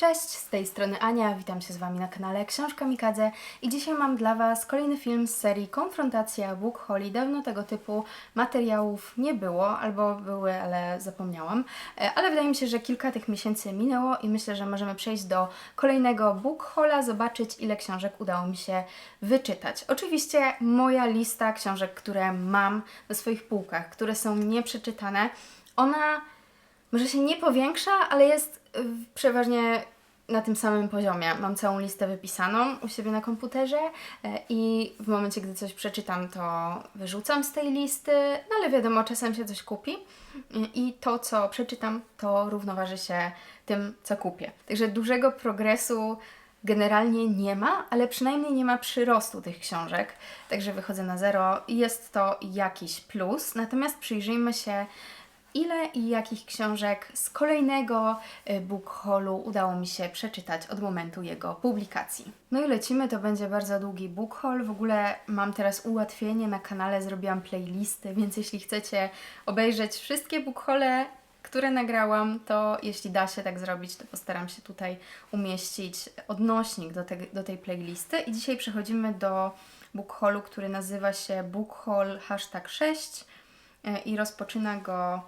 Cześć, z tej strony Ania, witam się z Wami na kanale Książka Mikadze i dzisiaj mam dla Was kolejny film z serii Konfrontacja Book Holly. Dawno tego typu materiałów nie było, albo były, ale zapomniałam, E, ale wydaje mi się, że kilka tych miesięcy minęło i myślę, że możemy przejść do kolejnego Book Hola, zobaczyć ile książek udało mi się wyczytać. Oczywiście moja lista książek, które mam na swoich półkach, które są nieprzeczytane, ona może się nie powiększa, ale jest przeważnie na tym samym poziomie. Mam całą listę wypisaną u siebie na komputerze e, i w momencie, gdy coś przeczytam, to wyrzucam z tej listy, no ale wiadomo, czasem się coś kupi y, i to, co przeczytam, to równoważy się tym, co kupię. Także dużego progresu generalnie nie ma, ale przynajmniej nie ma przyrostu tych książek, także wychodzę na zero i jest to jakiś plus. Natomiast przyjrzyjmy się ile i jakich książek z kolejnego y, book haulu udało mi się przeczytać od momentu jego publikacji. No i lecimy, to będzie bardzo długi book haul. W ogóle mam teraz ułatwienie na kanale, zrobiłam playlisty, więc jeśli chcecie obejrzeć wszystkie book haule, które nagrałam, to jeśli da się tak zrobić, to postaram się tutaj umieścić odnośnik do, te, do tej playlisty. I dzisiaj przechodzimy do book haulu, który nazywa się book haul hashtag 6 e, i rozpoczyna go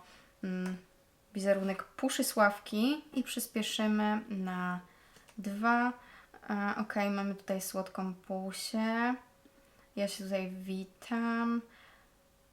wizerunek Puszysławki i przyspieszymy na dwa. E, ok, mamy tutaj słodką Pusię. Ja się tutaj witam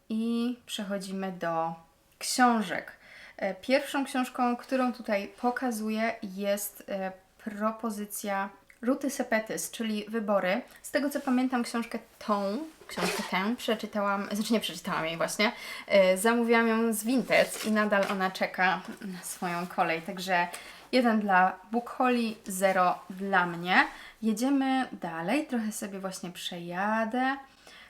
i przechodzimy do książek. E, Pierwszą książką, którą tutaj pokazuję, jest e, propozycja Ruty Sepetys, czyli Wybory. Z tego co pamiętam, książkę tą, książkę tę przeczytałam, znaczy nie przeczytałam jej właśnie, e, zamówiłam ją z Vinted i nadal ona czeka na swoją kolej. Także jeden dla Book Holly, zero dla mnie. Jedziemy dalej, trochę sobie właśnie przejadę.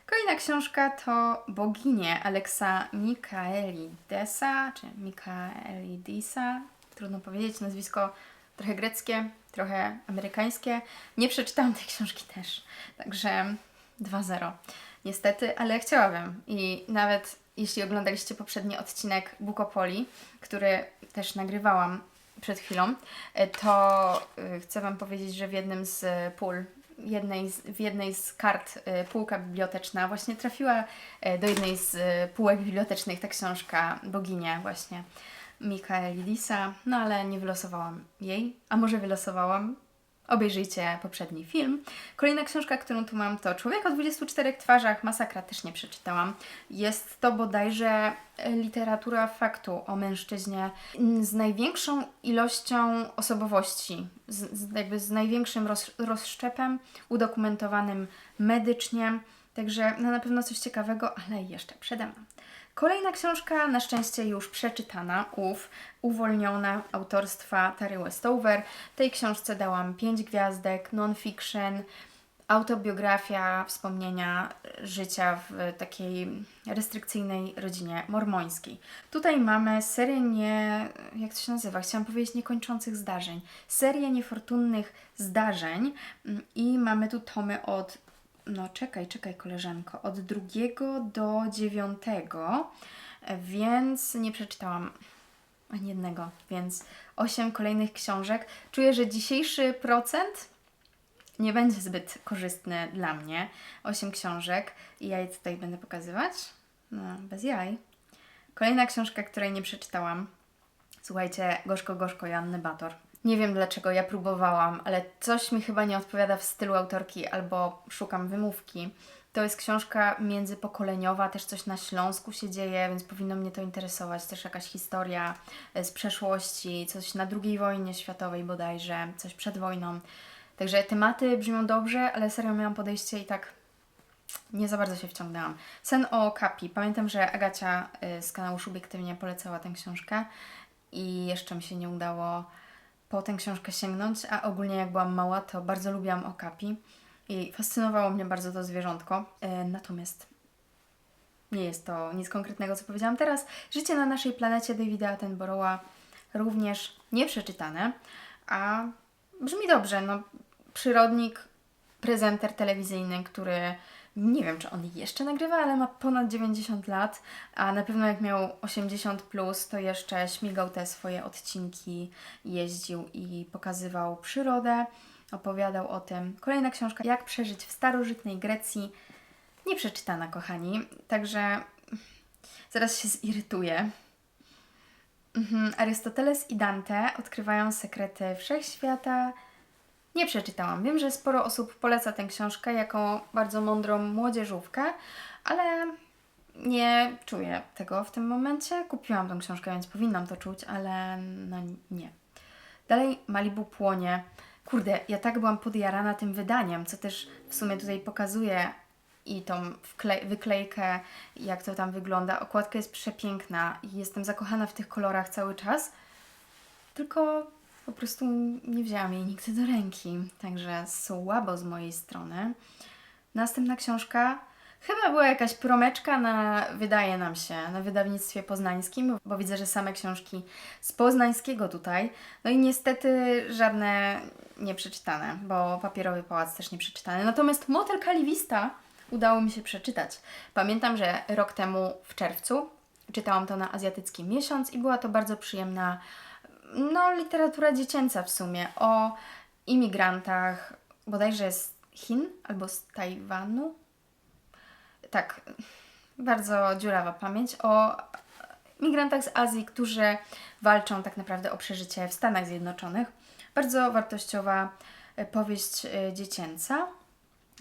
Kolejna książka to Boginie Aleksa Mikaelidesa, czy Mikaelidisa, trudno powiedzieć, nazwisko trochę greckie, trochę amerykańskie. Nie przeczytałam tej książki też, także 2-0 niestety, ale chciałabym. I nawet jeśli oglądaliście poprzedni odcinek Bukopoli, który też nagrywałam przed chwilą, e, to y, chcę Wam powiedzieć, że w jednym z pól jednej z, w jednej z kart y, półka biblioteczna właśnie trafiła do jednej z półek bibliotecznych ta książka Boginia właśnie Mikaelidisa, no ale nie wylosowałam jej, a może wylosowałam. Obejrzyjcie poprzedni film. Kolejna książka, którą tu mam, to Człowiek o 24 twarzach. Masakra też nie przeczytałam. Jest to bodajże e, literatura faktu o mężczyźnie z największą ilością osobowości, z, jakby z największym roz, rozszczepem, udokumentowanym medycznie. Także no, na pewno coś ciekawego, ale jeszcze przede mną. Kolejna książka, na szczęście już przeczytana, ów, uwolniona, autorstwa Tary Westover. Tej książce dałam 5 gwiazdek, non-fiction, autobiografia, wspomnienia życia w takiej restrykcyjnej rodzinie mormońskiej. Tutaj mamy serię nie... jak to się nazywa? Chciałam powiedzieć niekończących zdarzeń. Serię niefortunnych zdarzeń mm, i mamy tu tomy od no czekaj, czekaj koleżanko, od drugiego do dziewiątego, więc nie przeczytałam ani jednego, więc osiem kolejnych książek. Czuję, że dzisiejszy procent nie będzie zbyt korzystny dla mnie. Osiem książek i ja je tutaj będę pokazywać. No, bez jaj. Kolejna książka, której nie przeczytałam. Słuchajcie, Gorzko Gorzko Janny Bator. Nie wiem dlaczego ja próbowałam, ale coś mi chyba nie odpowiada w stylu autorki albo szukam wymówki. To jest książka międzypokoleniowa, też coś na Śląsku się dzieje, więc powinno mnie to interesować. Też jakaś historia e, z przeszłości, coś na II wojnie światowej bodajże, coś przed wojną. Także tematy brzmią dobrze, ale serio miałam podejście i tak nie za bardzo się wciągnęłam. Sen o Kapi. Pamiętam, że Agacia y, z kanału Subiektywnie polecała tę książkę i jeszcze mi się nie udało po tę książkę sięgnąć, a ogólnie jak byłam mała, to bardzo lubiłam okapi i fascynowało mnie bardzo to zwierzątko. E, natomiast nie jest to nic konkretnego, co powiedziałam teraz. Życie na naszej planecie Davida Attenborougha również nieprzeczytane, a brzmi dobrze. No, przyrodnik, prezenter telewizyjny, który nie wiem, czy on jeszcze nagrywa, ale ma ponad 90 lat, a na pewno jak miał 80 plus, to jeszcze śmigał te swoje odcinki, jeździł i pokazywał przyrodę, opowiadał o tym. Kolejna książka, Jak przeżyć w starożytnej Grecji, nie przeczytana, kochani, także zaraz się zirytuję. Mhm. Arystoteles i Dante odkrywają sekrety wszechświata. Nie przeczytałam. Wiem, że sporo osób poleca tę książkę jako bardzo mądrą młodzieżówkę, ale nie czuję tego w tym momencie. Kupiłam tę książkę, więc powinnam to czuć, ale no nie. Dalej Malibu płonie. Kurde, ja tak byłam podjarana tym wydaniem, co też w sumie tutaj pokazuje i tą wyklejkę, jak to tam wygląda. Okładka jest przepiękna i jestem zakochana w tych kolorach cały czas. Tylko po prostu nie wzięłam jej nigdy do ręki, także słabo z mojej strony. Następna książka chyba była jakaś promeczka na, wydaje nam się, na wydawnictwie poznańskim, bo widzę, że same książki z poznańskiego tutaj. No i niestety żadne nie przeczytane, bo Papierowy Pałac też nie przeczytany. Natomiast Motel Kaliwista udało mi się przeczytać. Pamiętam, że rok temu w czerwcu czytałam to na Azjatycki Miesiąc i była to bardzo przyjemna no, literatura dziecięca w sumie, o imigrantach, bodajże z Chin albo z Tajwanu. Tak, bardzo dziurawa pamięć, o migrantach z Azji, którzy walczą tak naprawdę o przeżycie w Stanach Zjednoczonych. Bardzo wartościowa e, powieść e, dziecięca.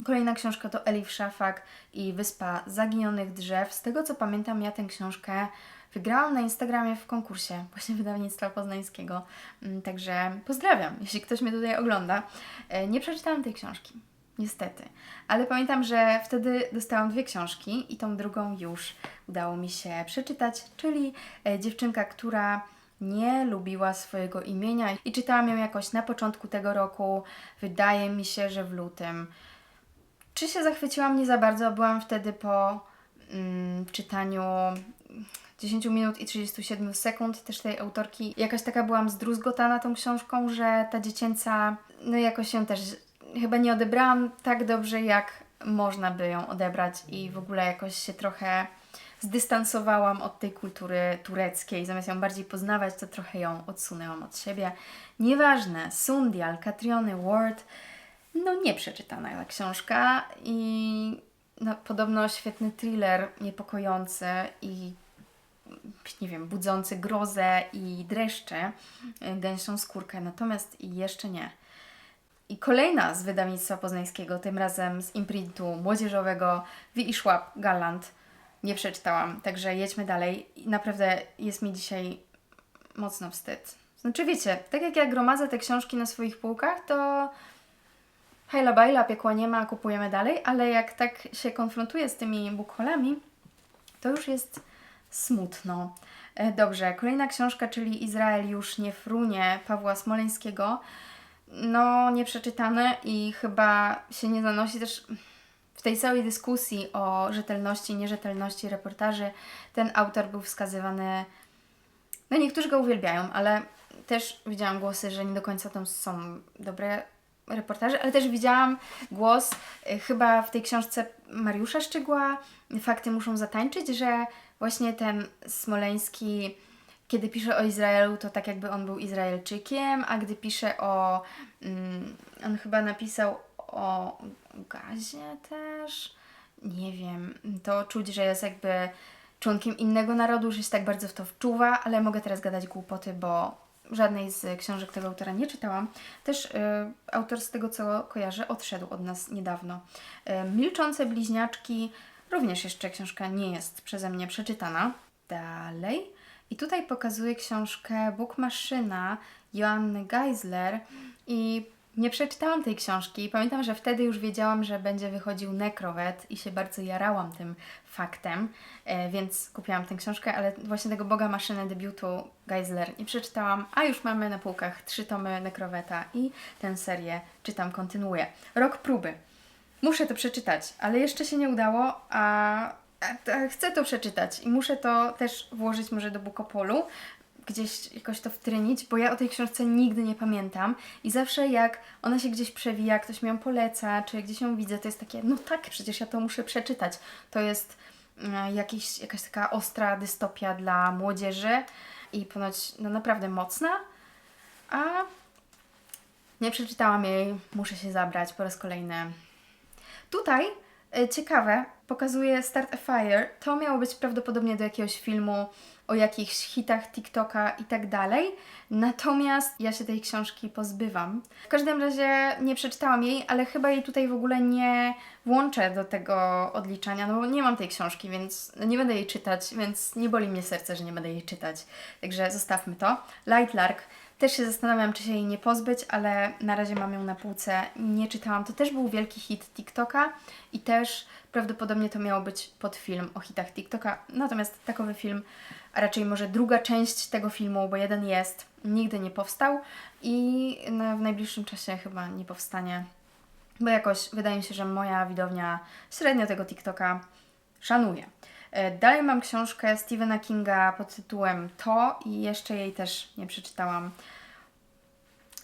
Kolejna książka to Elif Szafak i Wyspa Zaginionych Drzew. Z tego co pamiętam, ja tę książkę wygrałam na Instagramie w konkursie właśnie wydawnictwa poznańskiego. Mm, Także pozdrawiam, jeśli ktoś mnie tutaj ogląda. E, Nie przeczytałam tej książki, niestety. Ale pamiętam, że wtedy dostałam dwie książki i tą drugą już udało mi się przeczytać, czyli e, dziewczynka, która nie lubiła swojego imienia i czytałam ją jakoś na początku tego roku. Wydaje mi się, że w lutym. Czy się zachwyciłam? Nie za bardzo. Byłam wtedy po mm, czytaniu 10 minut i 37 sekund też tej autorki. Jakaś taka byłam zdruzgotana tą książką, że ta dziecięca, no jakoś ją też chyba nie odebrałam tak dobrze, jak można by ją odebrać i w ogóle jakoś się trochę zdystansowałam od tej kultury tureckiej. Zamiast ją bardziej poznawać, to trochę ją odsunęłam od siebie. Nieważne, Sundial, Katriony Ward, no nie przeczytana ta książka i no, podobno świetny thriller, niepokojący i nie wiem, budzący grozę i dreszcze, y, gęsią skórkę, natomiast jeszcze nie. I kolejna z wydawnictwa poznańskiego, tym razem z imprintu młodzieżowego Wi Galland. Nie przeczytałam, także jedźmy dalej. Naprawdę jest mi dzisiaj mocno wstyd. Znaczy wiecie, tak jak ja gromadzę te książki na swoich półkach, to hajla bajla, piekła nie ma, kupujemy dalej, ale jak tak się konfrontuję z tymi bukholami, to już jest smutno. E, Dobrze, kolejna książka, czyli Izrael już nie frunie Pawła Smoleńskiego. No, nieprzeczytane i chyba się nie zanosi też w tej całej dyskusji o rzetelności, nierzetelności reportaży. Ten autor był wskazywany. No, niektórzy go uwielbiają, ale też widziałam głosy, że nie do końca tam są dobre reportaże, ale też widziałam głos y, chyba w tej książce Mariusza Szczygła Fakty muszą zatańczyć, że właśnie ten Smoleński, kiedy pisze o Izraelu, to tak jakby on był Izraelczykiem, a gdy pisze o. Mm, on chyba napisał o gazie też. Nie wiem, to czuć, że jest jakby członkiem innego narodu, że się tak bardzo w to wczuwa, ale mogę teraz gadać głupoty, bo żadnej z książek tego autora nie czytałam. Też y, autor z tego, co kojarzę, odszedł od nas niedawno. Y, Milczące bliźniaczki, również jeszcze książka nie jest przeze mnie przeczytana. Dalej. I tutaj pokazuję książkę Bóg Maszyna Joanny Geisler i nie przeczytałam tej książki. Pamiętam, że wtedy już wiedziałam, że będzie wychodził Nekrowet i się bardzo jarałam tym faktem, e, więc kupiłam tę książkę, ale właśnie tego Boga Maszyny debiutu Geisler nie przeczytałam, a już mamy na półkach trzy tomy Nekroweta i tę serię czytam, kontynuuję. Rok próby. Muszę to przeczytać, ale jeszcze się nie udało, a, a, chcę to przeczytać i muszę to też włożyć może do Bukopolu. gdzieś jakoś to wtrynić, bo ja o tej książce nigdy nie pamiętam i zawsze jak ona się gdzieś przewija, ktoś mi ją poleca, czy gdzieś ją widzę, to jest takie, no tak, przecież ja to muszę przeczytać. To jest e, jakiś, jakaś taka ostra dystopia dla młodzieży i ponoć no naprawdę mocna, a nie przeczytałam jej, muszę się zabrać po raz kolejny. Tutaj e, ciekawe, pokazuje Start a Fire. To miało być prawdopodobnie do jakiegoś filmu o jakichś hitach TikToka i tak dalej. Natomiast ja się tej książki pozbywam. W każdym razie nie przeczytałam jej, ale chyba jej tutaj w ogóle nie włączę do tego odliczania, no bo nie mam tej książki, więc nie będę jej czytać, więc nie boli mnie serce, że nie będę jej czytać. Także zostawmy to. Light Lark. Też się zastanawiam, czy się jej nie pozbyć, ale na razie mam ją na półce. Nie czytałam. To też był wielki hit TikToka i też prawdopodobnie to miało być pod film o hitach TikToka. Natomiast takowy film, a raczej może druga część tego filmu, bo jeden jest, nigdy nie powstał i w najbliższym czasie chyba nie powstanie. Bo jakoś wydaje mi się, że moja widownia średnio tego TikToka szanuje. E, Dalej mam książkę Stephena Kinga pod tytułem To i jeszcze jej też nie przeczytałam.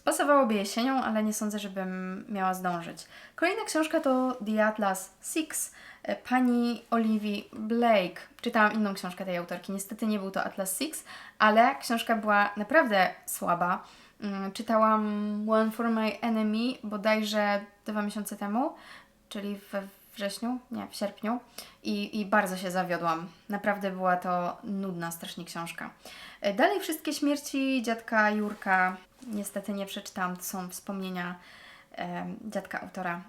Pasowałoby jesienią, ale nie sądzę, żebym miała zdążyć. Kolejna książka to The Atlas Six e, pani Olivia Blake. Czytałam inną książkę tej autorki. Niestety nie był to Atlas Six, ale książka była naprawdę słaba. Mm, Czytałam One for My Enemy bodajże dwa miesiące temu, czyli we wrześniu, nie, w sierpniu i, i bardzo się zawiodłam. Naprawdę była to nudna strasznie książka. E, Dalej wszystkie śmierci dziadka Jurka niestety nie przeczytałam. To są wspomnienia e, dziadka autora,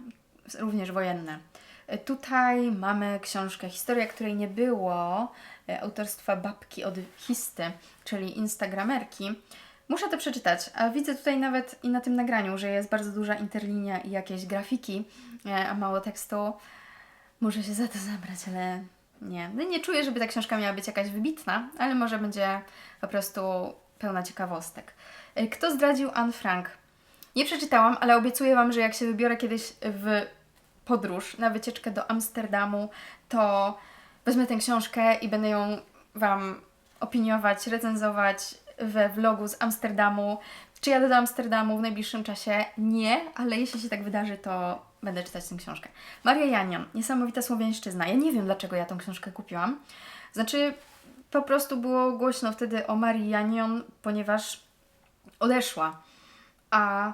również wojenne. E, Tutaj mamy książkę Historia, której nie było, e, autorstwa babki od Histy, czyli instagramerki. Muszę to przeczytać, widzę tutaj nawet i na tym nagraniu, że jest bardzo duża interlinia i jakieś grafiki, e, a mało tekstu. Muszę się za to zabrać, ale nie. No nie czuję, żeby ta książka miała być jakaś wybitna, ale może będzie po prostu pełna ciekawostek. E, Kto zdradził Anne Frank? Nie przeczytałam, ale obiecuję Wam, że jak się wybiorę kiedyś w podróż na wycieczkę do Amsterdamu, to wezmę tę książkę i będę ją Wam opiniować, recenzować we vlogu z Amsterdamu. Czy jadę do Amsterdamu w najbliższym czasie? Nie, ale jeśli się tak wydarzy, to będę czytać tę książkę. Maria Janion, niesamowita słowiańszczyzna. Ja nie wiem, dlaczego ja tą książkę kupiłam. Znaczy, po prostu było głośno wtedy o Marii Janion, ponieważ odeszła. A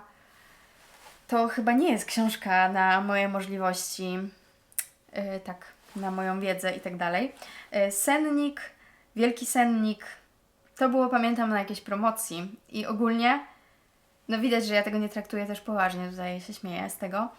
to chyba nie jest książka na moje możliwości, yy, tak, na moją wiedzę i tak dalej. Yy, Sennik, Wielki Sennik, to było, pamiętam, na jakiejś promocji i ogólnie, no widać, że ja tego nie traktuję też poważnie, tutaj się śmieję z tego.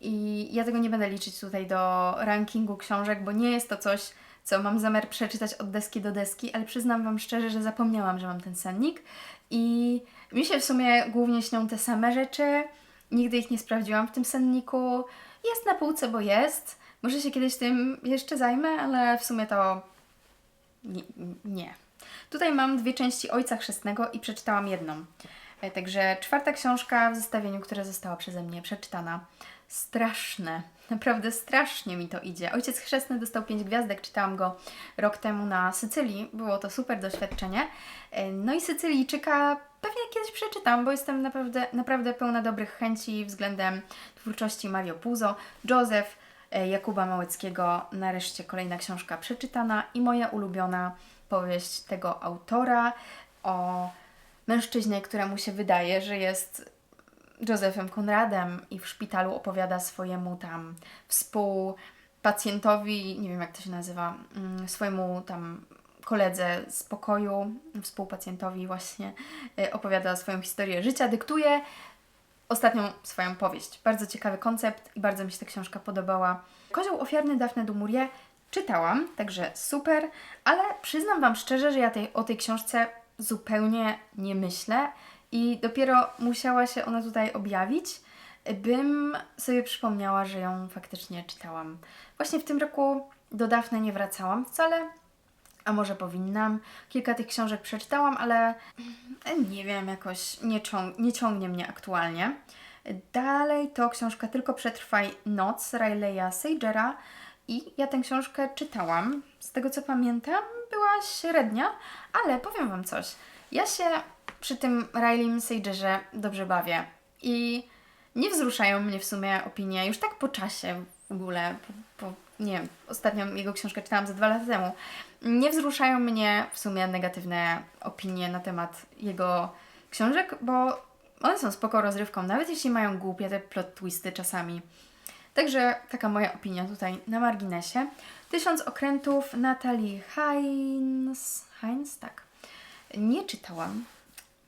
I ja tego nie będę liczyć tutaj do rankingu książek, bo nie jest to coś, co mam zamiar przeczytać od deski do deski, ale przyznam Wam szczerze, że zapomniałam, że mam ten sennik i mi się w sumie głównie śnią te same rzeczy. Nigdy ich nie sprawdziłam w tym senniku. Jest na półce, bo jest. Może się kiedyś tym jeszcze zajmę, ale w sumie to nie. nie. Tutaj mam dwie części Ojca Chrzestnego i przeczytałam jedną. E, Także czwarta książka w zestawieniu, która została przeze mnie przeczytana. Straszne, naprawdę strasznie mi to idzie. Ojciec Chrzestny dostał 5 gwiazdek, czytałam go rok temu na Sycylii. Było to super doświadczenie. E, No i Sycylijczyka pewnie kiedyś przeczytam, bo jestem naprawdę, naprawdę pełna dobrych chęci względem twórczości Mario Puzo. Józef e, Jakuba Małeckiego, nareszcie kolejna książka przeczytana i moja ulubiona powieść tego autora o mężczyźnie, któremu się wydaje, że jest Józefem Konradem i w szpitalu opowiada swojemu tam współpacjentowi, nie wiem jak to się nazywa, mm, swojemu tam koledze z pokoju, współpacjentowi właśnie y, opowiada swoją historię życia, dyktuje ostatnią swoją powieść. Bardzo ciekawy koncept i bardzo mi się ta książka podobała. Kozioł ofiarny Daphne du Maurier czytałam, także super, ale przyznam Wam szczerze, że ja tej, o tej książce zupełnie nie myślę i dopiero musiała się ona tutaj objawić, bym sobie przypomniała, że ją faktycznie czytałam. Właśnie w tym roku do Dafne nie wracałam wcale, a może powinnam. Kilka tych książek przeczytałam, ale mm, nie wiem, jakoś nie, ciąg- nie ciągnie mnie aktualnie. Dalej to książka Tylko przetrwaj noc Rileya Sagera i ja tę książkę czytałam. Z tego co pamiętam, była średnia, ale powiem Wam coś. Ja się przy tym Riley Sagerze dobrze bawię i nie wzruszają mnie w sumie opinie już tak po czasie w ogóle, po, po, nie wiem, ostatnią jego książkę czytałam za dwa lata temu. Nie wzruszają mnie w sumie negatywne opinie na temat jego książek, bo one są spoko rozrywką, nawet jeśli mają głupie te plot twisty czasami. Także taka moja opinia tutaj na marginesie. Tysiąc okrętów Natalii Heinz. Heinz, tak. Nie czytałam,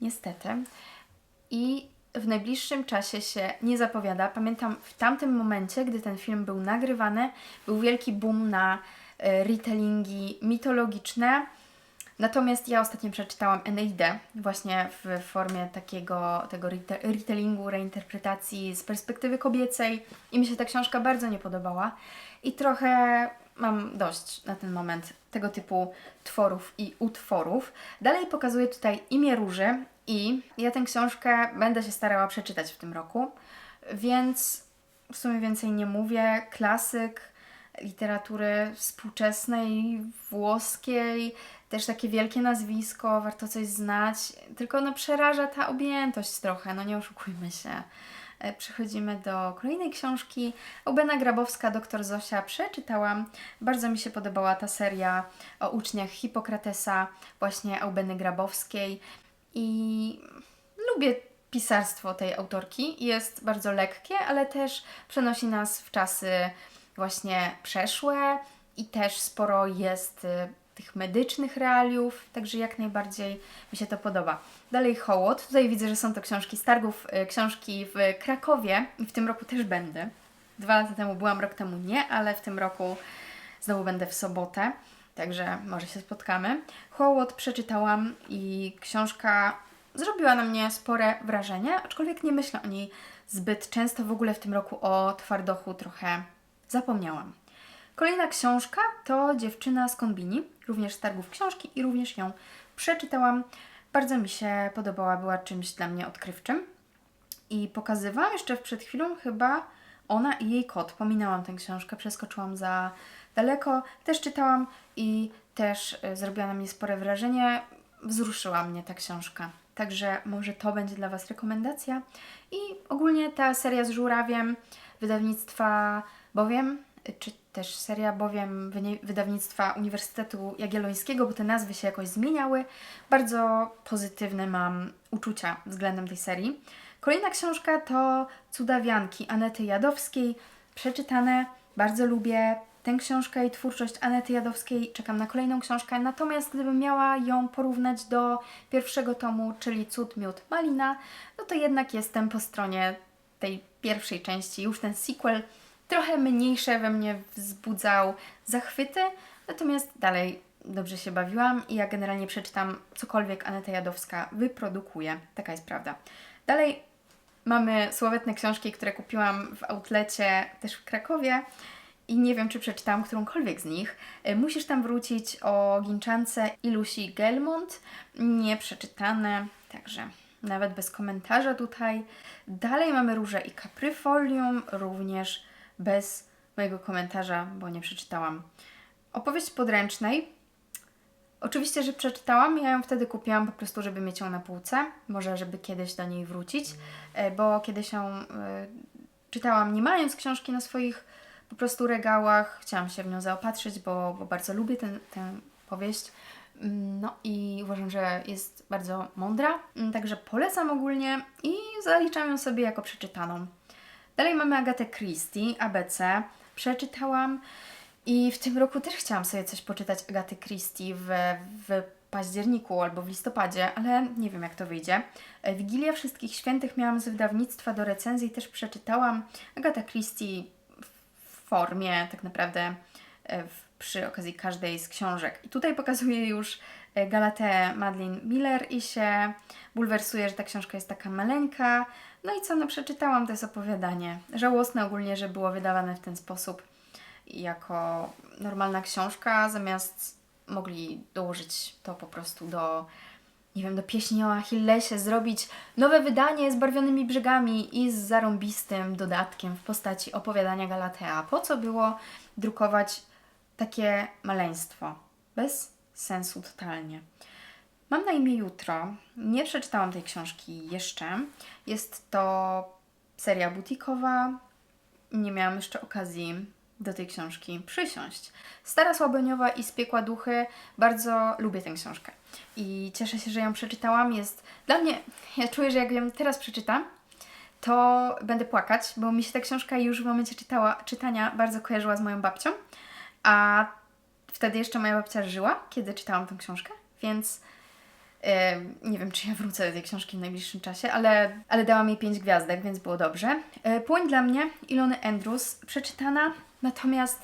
niestety. I w najbliższym czasie się nie zapowiada. Pamiętam w tamtym momencie, gdy ten film był nagrywany, był wielki boom na e, retellingi mitologiczne. Natomiast ja ostatnio przeczytałam Eneidę właśnie w formie takiego tego rete- retellingu, reinterpretacji z perspektywy kobiecej i mi się ta książka bardzo nie podobała i trochę mam dość na ten moment tego typu tworów i utworów. Dalej pokazuję tutaj Imię Róży i ja tę książkę będę się starała przeczytać w tym roku, więc w sumie więcej nie mówię. Klasyk literatury współczesnej, włoskiej, też takie wielkie nazwisko, warto coś znać, tylko no przeraża ta objętość trochę, no nie oszukujmy się. E, Przechodzimy do kolejnej książki. Eubena Grabowska, doktor Zosia, przeczytałam. Bardzo mi się podobała ta seria o uczniach Hipokratesa, właśnie Eubeny Grabowskiej. I lubię pisarstwo tej autorki. Jest bardzo lekkie, ale też przenosi nas w czasy właśnie przeszłe i też sporo jest y, tych medycznych realiów, także jak najbardziej mi się to podoba. Dalej Hołot. Tutaj widzę, że są to książki z targów, y, książki w Krakowie i w tym roku też będę. Dwa lata temu byłam, rok temu nie, ale w tym roku znowu będę w sobotę, także może się spotkamy. Hołot przeczytałam i książka zrobiła na mnie spore wrażenie, aczkolwiek nie myślę o niej zbyt często. W ogóle w tym roku o twardochu trochę zapomniałam. Kolejna książka to Dziewczyna z Konbini, również z targów książki i również ją przeczytałam. Bardzo mi się podobała, była czymś dla mnie odkrywczym. I pokazywałam jeszcze przed chwilą chyba Ona i jej kot. Pominęłam tę książkę, przeskoczyłam za daleko. Też czytałam i też y, zrobiła na mnie spore wrażenie. Wzruszyła mnie ta książka. Także może to będzie dla Was rekomendacja. I ogólnie ta seria z żurawiem wydawnictwa bowiem, czy też seria bowiem wydawnictwa Uniwersytetu Jagiellońskiego, bo te nazwy się jakoś zmieniały. Bardzo pozytywne mam uczucia względem tej serii. Kolejna książka to Cudawianki Anety Jadowskiej. Przeczytane, bardzo lubię tę książkę i twórczość Anety Jadowskiej. Czekam na kolejną książkę. Natomiast gdybym miała ją porównać do pierwszego tomu, czyli Cud, Miód, Malina, no to jednak jestem po stronie tej pierwszej części. Już ten sequel trochę mniejsze we mnie wzbudzał zachwyty, natomiast dalej dobrze się bawiłam i ja generalnie przeczytam cokolwiek Aneta Jadowska wyprodukuje. Taka jest prawda. Dalej mamy sławetne książki, które kupiłam w outlecie też w Krakowie i nie wiem, czy przeczytałam którąkolwiek z nich. E, Musisz tam wrócić o Ginczance i Lucy Gelmont. Nie przeczytane, także nawet bez komentarza tutaj. Dalej mamy Róże i Capryfolium, również bez mojego komentarza, bo nie przeczytałam. Opowieść podręcznej. Oczywiście, że przeczytałam. Ja ją wtedy kupiłam po prostu, żeby mieć ją na półce. Może, żeby kiedyś do niej wrócić, e, bo kiedyś ją e, czytałam nie mając książki na swoich po prostu regałach. Chciałam się w nią zaopatrzyć, bo, bo bardzo lubię tę powieść. Mm, No i uważam, że jest bardzo mądra, Mm, także polecam ogólnie i zaliczam ją sobie jako przeczytaną. Dalej mamy Agatę Christie, ABC. Przeczytałam i w tym roku też chciałam sobie coś poczytać Agaty Christie w, w październiku albo w listopadzie, ale nie wiem jak to wyjdzie. E, Wigilia Wszystkich Świętych miałam z wydawnictwa do recenzji, też przeczytałam. Agata Christie w formie tak naprawdę e, w, przy okazji każdej z książek. I tutaj pokazuje już e, Galatę Madeline Miller i się bulwersuje, że ta książka jest taka maleńka. No i co, no przeczytałam, to jest opowiadanie. Żałosne ogólnie, że było wydawane w ten sposób jako normalna książka, zamiast mogli dołożyć to po prostu do, nie wiem, do pieśni o Achillesie, zrobić nowe wydanie z barwionymi brzegami i z zarąbistym dodatkiem w postaci opowiadania Galatea. Po co było drukować takie maleństwo? Bez sensu totalnie. Mam na imię Jutro. Nie przeczytałam tej książki jeszcze. Jest to seria butikowa. Nie miałam jeszcze okazji do tej książki przysiąść. Stara Słaboniowa i Spiekła Duchy. Bardzo lubię tę książkę. I cieszę się, że ją przeczytałam. Jest dla mnie, ja czuję, że jak ją teraz przeczytam, to będę płakać, bo mi się ta książka już w momencie czytała, czytania bardzo kojarzyła z moją babcią, a wtedy jeszcze moja babcia żyła, kiedy czytałam tę książkę, więc e, nie wiem, czy ja wrócę do tej książki w najbliższym czasie, ale, ale dałam jej 5 gwiazdek, więc było dobrze. E, Płoń dla mnie, Ilony Andrews, przeczytana, natomiast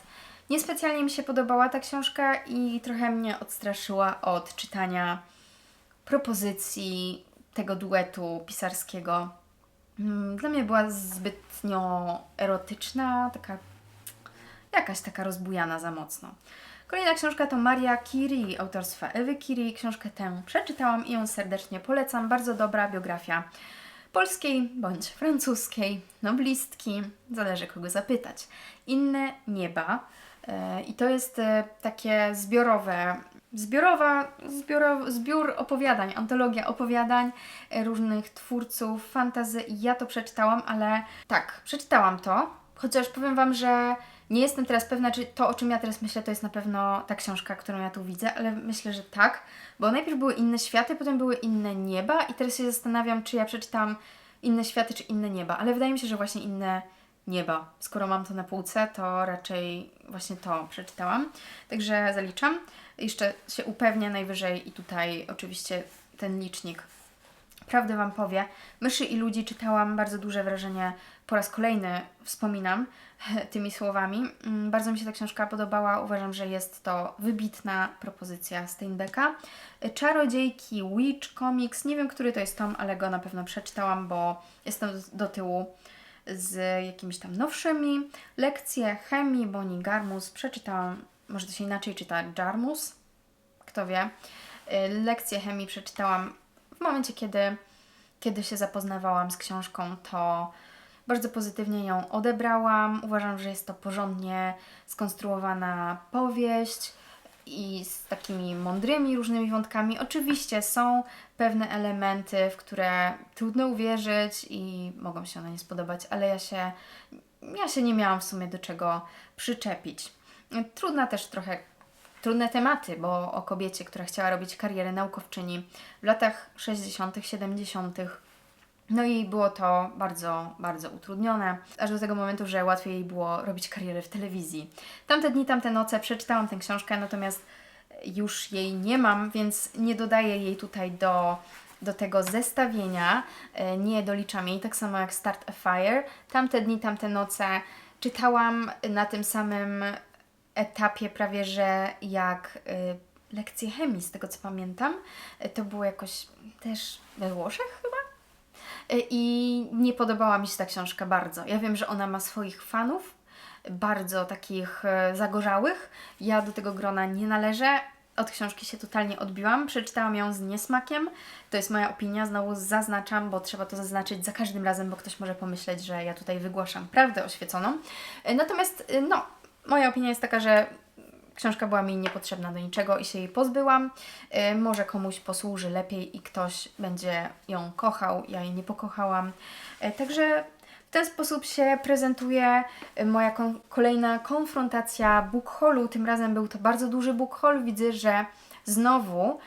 niespecjalnie mi się podobała ta książka i trochę mnie odstraszyła od czytania propozycji tego duetu pisarskiego. Mm, Dla mnie była zbytnio erotyczna, taka jakaś taka rozbujana za mocno. Kolejna książka to Maria Curie, autorstwa Ewy Curie. Książkę tę przeczytałam i ją serdecznie polecam. Bardzo dobra biografia polskiej bądź francuskiej noblistki, zależy kogo zapytać. Inne nieba. E, I to jest e, takie zbiorowe, zbiorowa, zbiorow, zbiór opowiadań, antologia opowiadań e, różnych twórców fantazy. Ja to przeczytałam, ale tak, przeczytałam to, chociaż powiem Wam, że nie jestem teraz pewna, czy to, o czym ja teraz myślę, to jest na pewno ta książka, którą ja tu widzę, ale myślę, że tak, bo najpierw były inne światy, potem były inne nieba i teraz się zastanawiam, czy ja przeczytałam inne światy, czy inne nieba, ale wydaje mi się, że właśnie inne nieba. Skoro mam to na półce, to raczej właśnie to przeczytałam. Także zaliczam. Jeszcze się upewnię najwyżej i tutaj oczywiście ten licznik Prawdę Wam powie, Myszy i Ludzi czytałam, bardzo duże wrażenie, po raz kolejny wspominam tymi słowami. Mm, Bardzo mi się ta książka podobała, uważam, że jest to wybitna propozycja Steinbecka. Czarodziejki Witch Comics, nie wiem, który to jest tom, ale go na pewno przeczytałam, bo jestem do tyłu z jakimiś tam nowszymi. Lekcje chemii Boni Garmus przeczytałam, może to się inaczej czyta, Jarmus, kto wie. Y, Lekcje chemii przeczytałam w momencie, kiedy, kiedy się zapoznawałam z książką, to bardzo pozytywnie ją odebrałam. Uważam, że jest to porządnie skonstruowana powieść i z takimi mądrymi różnymi wątkami. Oczywiście są pewne elementy, w które trudno uwierzyć i mogą się one nie spodobać, ale ja się, ja się nie miałam w sumie do czego przyczepić. Trudna też trochę trudne tematy, bo o kobiecie, która chciała robić karierę naukowczyni w latach 60., 70. No i było to bardzo, bardzo utrudnione, aż do tego momentu, że łatwiej jej było robić karierę w telewizji. Tamte dni, tamte noce przeczytałam tę książkę, natomiast już jej nie mam, więc nie dodaję jej tutaj do, do tego zestawienia, e, nie doliczam jej, tak samo jak Start a Fire. Tamte dni, tamte noce czytałam na tym samym etapie prawie, że jak y, lekcje chemii, z tego co pamiętam. Y, To było jakoś też we Włoszech chyba? Y, I nie podobała mi się ta książka bardzo. Ja wiem, że ona ma swoich fanów, bardzo takich e, zagorzałych. Ja do tego grona nie należę. Od książki się totalnie odbiłam. Przeczytałam ją z niesmakiem. To jest moja opinia. Znowu zaznaczam, bo trzeba to zaznaczyć za każdym razem, bo ktoś może pomyśleć, że ja tutaj wygłaszam prawdę oświeconą. E, Natomiast, e, no, moja opinia jest taka, że książka była mi niepotrzebna do niczego i się jej pozbyłam. Y, Może komuś posłuży lepiej i ktoś będzie ją kochał. Ja jej nie pokochałam. Y, Także w ten sposób się prezentuje y, moja kolejna konfrontacja book. Tym razem był to bardzo duży book haul. Widzę, że znowu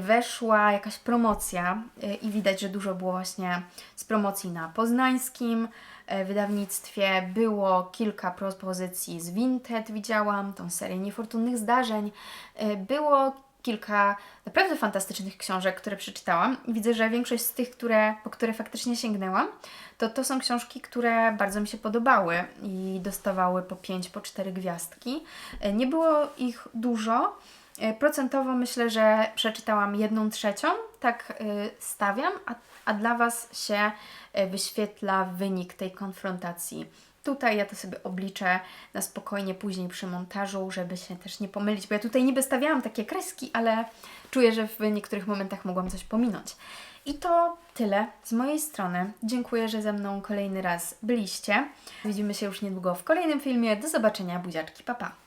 weszła jakaś promocja i widać, że dużo było właśnie z promocji na poznańskim wydawnictwie. Było kilka propozycji z Vinted, widziałam tą serię niefortunnych zdarzeń. E, Było kilka naprawdę fantastycznych książek, które przeczytałam. Widzę, że większość z tych, które, po które faktycznie sięgnęłam, to to są książki, które bardzo mi się podobały i dostawały po 5, po 4 gwiazdki. E, Nie było ich dużo. E, Procentowo myślę, że przeczytałam jedną trzecią, tak y, stawiam, a, a dla Was się y, wyświetla wynik tej konfrontacji. Tutaj ja to sobie obliczę na spokojnie później przy montażu, żeby się też nie pomylić, bo ja tutaj niby stawiałam takie kreski, ale czuję, że w niektórych momentach mogłam coś pominąć. I to tyle z mojej strony. Dziękuję, że ze mną kolejny raz byliście. Widzimy się już niedługo w kolejnym filmie. Do zobaczenia, buziaczki, papa. Pa.